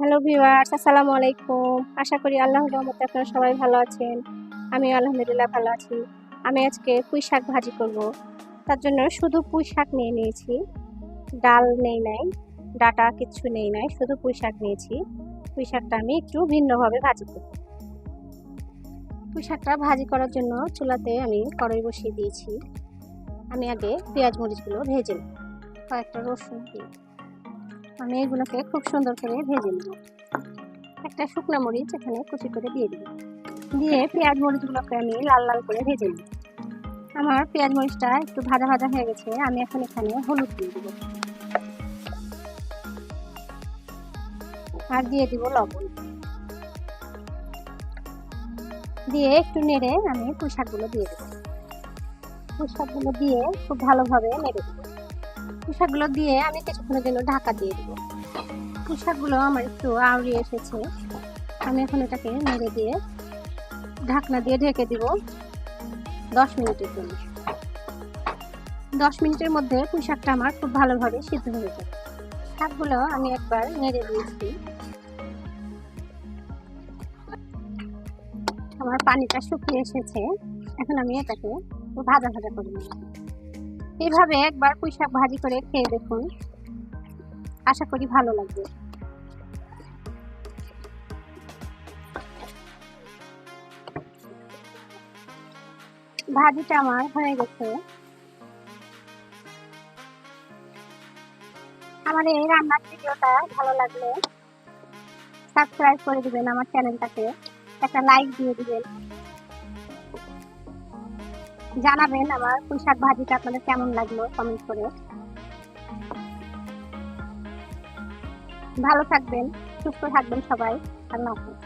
Hello viewers আসসালামু আলাইকুম আশা করি আল্লাহর রহমতে আপনারা সবাই ভালো আছেন আমি আলহামদুলিল্লাহ ভালো আছি আমি আজকে পুঁই শাক ভাজি করব তার জন্য শুধু পুঁই শাক নিয়ে নিয়েছি ডাল নেই নাই ডাটা কিচ্ছু নেই নাই শুধু পুঁই শাক নিয়েছি পুঁই শাকটা আমি একটু ভিন্নভাবে ভাজি করব পুঁই শাকটা ভাজি করার জন্য চুলাতে আমি কড়াই বসিয়ে দিয়েছি আমি আগে পেঁয়াজ মরিচগুলো ভেজে নেব কয়েকটা রসুন দিয়ে আমি এগুলোকে খুব সুন্দর করে ভেজে নেব। একটা শুকনো মরিচ এখানে কুচি করে দিয়ে দিব। দিয়ে পেঁয়াজ মরিচগুলোকে আমি লাল লাল করে ভেজে নেব। আমার পেঁয়াজ মরিচটা একটু ভাজা ভাজা হয়ে গেছে, আমি এখন এখানে হলুদ দিয়ে দিব। আর দিয়ে দিব লবণ। দিয়ে একটু নেড়ে আমি পোশাকগুলো দিয়ে দেবো। পোশাকগুলো দিয়ে খুব ভালোভাবে নেড়ে দেবো। পোশাকগুলো দিয়ে আমি কিছুক্ষণের জন্য ঢাকা দিয়ে দিব। পোশাকগুলো আমার একটু আউড়ি এসেছে। আমি এখন এটাকে নেড়ে দিয়ে ঢাকনা দিয়ে ঢেকে দিব দশ মিনিটের জন্য। দশ মিনিটের মধ্যে পোশাকটা আমার খুব ভালোভাবে সিদ্ধ হয়ে যাবে। শাকগুলো আমি একবার নেড়ে দিয়েছি। আমার পানিটা শুকিয়ে এসেছে। এখন আমি এটাকে ভাজা ভাজা করে নিই এইভাবে একবার পুঁই শাক ভাজি করে খেয়ে দেখুন। আশা করি ভালো লাগবে। ভাজিটা আমার হয়ে গেছে। আমার এই রান্নার ভিডিওটা ভালো লাগলে সাবস্ক্রাইব করে দিবেন আমার চ্যানেলটাকে। একটা লাইক দিয়ে দিবেন। জানাবেন আমার পুঁই শাক ভাজিটা আপনাদের কেমন লাগল কমেন্ট করে। ভালো থাকবেন, সুস্থ থাকবেন সবাই, আল্লাহ হাফেজ।